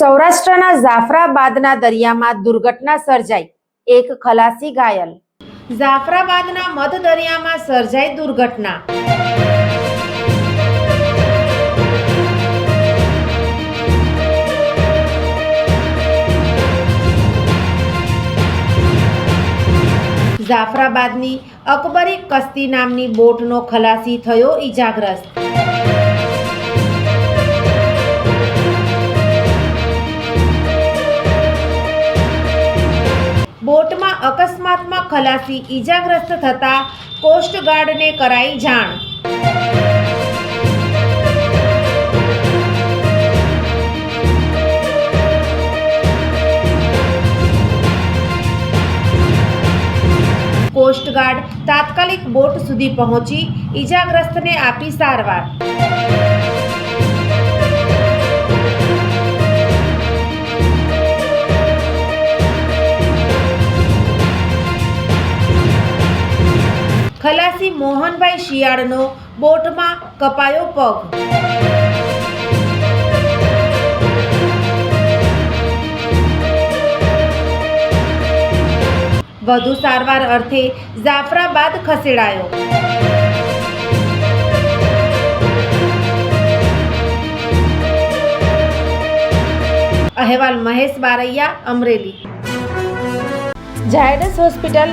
સૌરાષ્ટ્રના જાફરાબાદના દરિયામાં દુર્ઘટના સર્જાઈ. એક ખલાસી ઘાયલ. જાફરાબાદના મધ દરિયામાં સર્જાઈ દુર્ઘટના. જાફરાબાદની અકબરી કસ્તી નામની બોટનો ખલાસી થયો ઈજાગ્રસ્ત. ખલાસી ઈજાગ્રસ્ત થતા કોસ્ટગાર્ડને કરાઈ જાણ. કોસ્ટગાર્ડ તાત્કાલિક બોટ સુધી પહોંચી ઈજાગ્રસ્તને આપી સારવાર. ખલાસી મોહનભાઈ શિયાળનો બોટમાં કપાયો પગ. વધુ સારવાર અર્થે જાફરાબાદ ખસેડાયો. અહેવાલ મહેશ બારૈયા અમરેલી. ઝાયડસ હોસ્પિટલ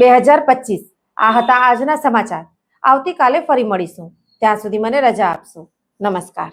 બે હજાર પચીસ. આ હતા આજના સમાચાર. આવતીકાલે ફરી મળીશું. ત્યાં સુધી મને રજા આપશો. નમસ્કાર.